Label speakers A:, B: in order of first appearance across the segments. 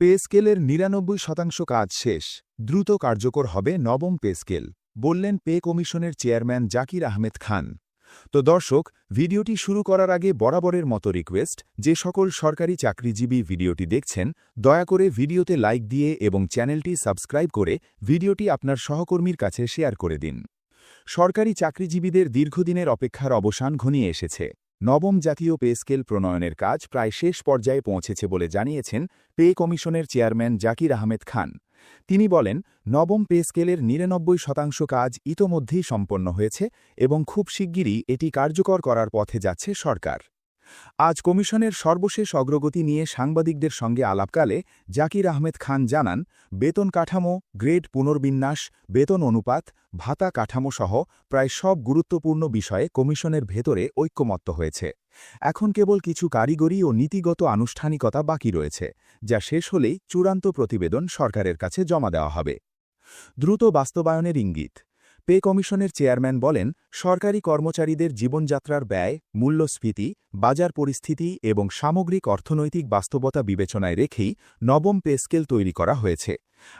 A: Pay স্কেলের নিরানব্বই শতাংশ কাজ শেষ, দ্রুত কার্যকর হবে নবম পে স্কেল, বললেন পে কমিশনের চেয়ারম্যান জাকির আহমেদ খান। তো দর্শক, ভিডিওটি শুরু করার আগে বরাবরের মতো রিকোয়েস্ট, যে সকল সরকারি চাকরিজীবী ভিডিওটি দেখছেন, দয়া করে ভিডিওতে লাইক দিয়ে এবং চ্যানেলটি সাবস্ক্রাইব করে ভিডিওটি আপনার সহকর্মীর কাছে শেয়ার করে দিন। সরকারি চাকরিজীবীদের দীর্ঘদিনের অপেক্ষার অবসান ঘনিয়ে এসেছে। নবম জাতীয় পে স্কেল প্রণয়নের কাজ প্রায় শেষ পর্যায়ে পৌঁছেছে বলে জানিয়েছেন পে কমিশনের চেয়ারম্যান জাকির আহমেদ খান। তিনি বলেন, নবম পে স্কেলের নিরানব্বই শতাংশ কাজ ইতোমধ্যেই সম্পন্ন হয়েছে এবং খুব শিগগিরই এটি কার্যকর করার পথে যাচ্ছে সরকার। আজ কমিশনের সর্বশেষ অগ্রগতি নিয়ে সাংবাদিকদের সঙ্গে আলাপকালে জাকির আহমেদ খান জানান, বেতন কাঠামো, গ্রেড পুনর্বিন্যাস, বেতন অনুপাত, ভাতা কাঠামো সহ প্রায় সব গুরুত্বপূর্ণ বিষয়ে কমিশনের ভেতরে ঐক্যমত্য হয়েছে। এখন কেবল কিছু কারিগরি ও নীতিগত আনুষ্ঠানিকতা বাকি রয়েছে, যা শেষ হলেই চূড়ান্ত প্রতিবেদন সরকারের কাছে জমা দেওয়া হবে। দ্রুত বাস্তবায়নের ইঙ্গিত পে কমিশনের চেয়ারম্যান বলেন, সরকারি কর্মচারীদের জীবনযাত্রার ব্যয়, মূল্যস্ফীতি, বাজার পরিস্থিতি এবং সামগ্রিক অর্থনৈতিক বাস্তবতা বিবেচনায় রেখেই নবম পে স্কেল তৈরি করা হয়েছে।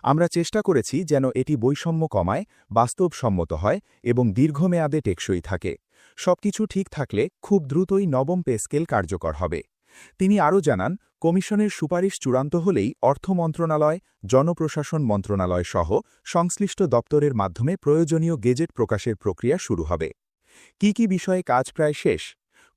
A: আমরা চেষ্টা করেছি যেন এটি বৈষম্য কমায়, বাস্তবসম্মত হয় এবং দীর্ঘমেয়াদে টেকসই থাকে। সবকিছু ঠিক থাকলে খুব দ্রুতই নবম পে স্কেল কার্যকর হবে। তিনি আরও জানান, কমিশনের সুপারিশ চূড়ান্ত হলেই অর্থ মন্ত্রণালয়, জনপ্রশাসন মন্ত্রণালয় সহ সংশ্লিষ্ট দপ্তরের মাধ্যমে প্রয়োজনীয় গেজেট প্রকাশের প্রক্রিয়া শুরু হবে। কি কি বিষয়ে কাজ প্রায় শেষ?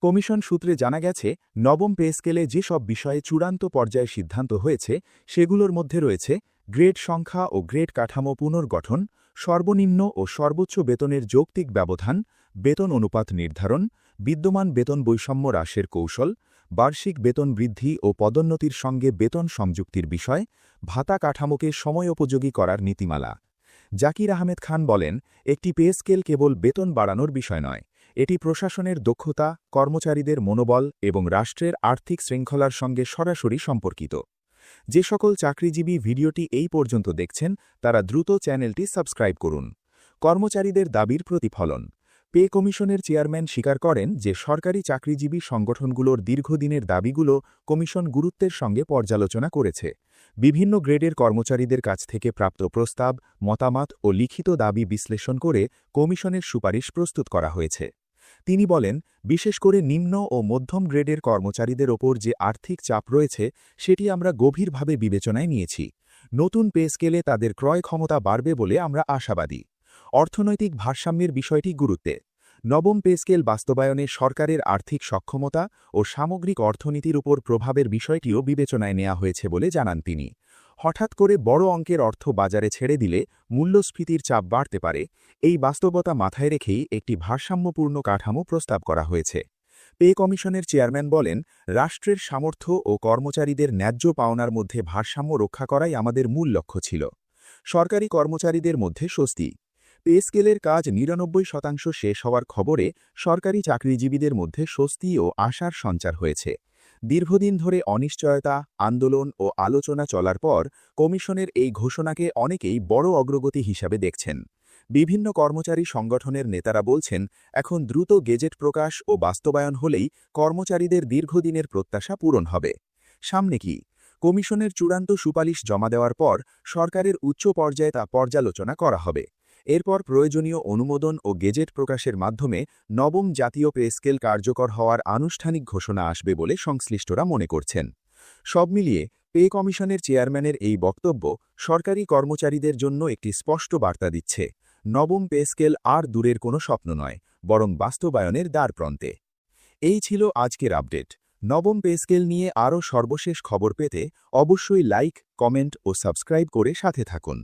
A: কমিশন সূত্রে জানা গেছে, নবম পে স্কেলে যেসব বিষয়ে চূড়ান্ত পর্যায়ে সিদ্ধান্ত হয়েছে, সেগুলোর মধ্যে রয়েছে গ্রেড সংখ্যা ও গ্রেড কাঠামো পুনর্গঠন, সর্বনিম্ন ও সর্বোচ্চ বেতনের যৌক্তিক ব্যবধান, বেতন অনুপাত নির্ধারণ, বিদ্যমান বেতন বৈষম্য হ্রাসের কৌশল বার্ষিক বেতন বৃদ্ধি ও পদোন্নতির সঙ্গে বেতন সংযুক্তির বিষয়, ভাতা কাঠামোকে সময়োপযোগী করার নীতিমালা। জাকির আহমেদ খান বলেন, একটি পে স্কেল কেবল বেতন বাড়ানোর বিষয় নয়, এটি প্রশাসনের দক্ষতা, কর্মচারীদের মনোবল এবং রাষ্ট্রের আর্থিক শৃঙ্খলার সঙ্গে সরাসরি সম্পর্কিত। যে সকল চাকরিজীবী ভিডিওটি এই পর্যন্ত দেখছেন, তারা দ্রুত চ্যানেলটি সাবস্ক্রাইব করুন। কর্মচারীদের দাবির প্রতিফলন। পে কমিশনের চেয়ারম্যান স্বীকার করেন যে সরকারি চাকরিজীবী সংগঠনগুলোর দীর্ঘদিনের দাবিগুলো কমিশন গুরুত্বের সঙ্গে পর্যালোচনা করেছে। বিভিন্ন গ্রেডের কর্মচারীদের কাছ থেকে প্রাপ্ত প্রস্তাব, মতামত ও লিখিত দাবি বিশ্লেষণ করে কমিশনের সুপারিশ প্রস্তুত করা হয়েছে। তিনি বলেন, বিশেষ করে নিম্ন ও মধ্যম গ্রেডের কর্মচারীদের ওপর যে আর্থিক চাপ রয়েছে, সেটি আমরা গভীরভাবে বিবেচনায় নিয়েছি। নতুন পে স্কেলে তাদের ক্রয় ক্ষমতা বাড়বে বলে আমরা আশাবাদী। অর্থনৈতিক ভারসাম্যের বিষয়টি গুরুত্বে। নবম পে স্কেল বাস্তবায়নে সরকারের আর্থিক সক্ষমতা ও সামগ্রিক অর্থনীতির উপর প্রভাবের বিষয়টিও বিবেচনায় নেওয়া হয়েছে বলে জানান তিনি। হঠাৎ করে বড় অঙ্কের অর্থ বাজারে ছেড়ে দিলে মূল্যস্ফীতির চাপ বাড়তে পারে, এই বাস্তবতা মাথায় রেখেই একটি ভারসাম্যপূর্ণ কাঠামো প্রস্তাব করা হয়েছে। পে কমিশনের চেয়ারম্যান বলেন, রাষ্ট্রের সামর্থ্য ও কর্মচারীদের ন্যায্য পাওনার মধ্যে ভারসাম্য রক্ষা করাই আমাদের মূল লক্ষ্য ছিল। সরকারি কর্মচারীদের মধ্যে স্বস্তি পে স্কেলের কাজ নিরানব্বই শতাংশ শেষ হওয়ার খবরে সরকারি চাকরিজীবীদের মধ্যে স্বস্তি ও আশার সঞ্চার হয়েছে। দীর্ঘদিন ধরে অনিশ্চয়তা, আন্দোলন ও আলোচনা চলার পর কমিশনের এই ঘোষণাকে অনেকেই বড় অগ্রগতি হিসাবে দেখছেন। বিভিন্ন কর্মচারী সংগঠনের নেতারা বলছেন, এখন দ্রুত গেজেট প্রকাশ ও বাস্তবায়ন হলেই কর্মচারীদের দীর্ঘদিনের প্রত্যাশা পূরণ হবে। সামনে কি? কমিশনের চূড়ান্ত সুপারিশ জমা দেওয়ার পর সরকারের উচ্চ পর্যায়ে তা পর্যালোচনা করা হবে। এরপর প্রয়োজনীয় অনুমোদন ও গেজেট প্রকাশের মাধ্যমে নবম জাতীয় পে স্কেল কার্যকর হওয়ার আনুষ্ঠানিক ঘোষণা আসবে বলে সংশ্লিষ্টরা মনে করছেন। সব মিলিয়ে পে কমিশনের চেয়ারম্যানের এই বক্তব্য সরকারি কর্মচারীদের জন্য একটি স্পষ্ট বার্তা দিচ্ছে। নবম পে স্কেল আর দূরের কোনো স্বপ্ন নয়, বরং বাস্তবায়নের দ্বারপ্রান্তে এই ছিল আজকের আপডেট। নবম পে স্কেল নিয়ে আরও সর্বশেষ খবর পেতে অবশ্যই লাইক, কমেন্ট ও সাবস্ক্রাইব করে সাথে থাকুন।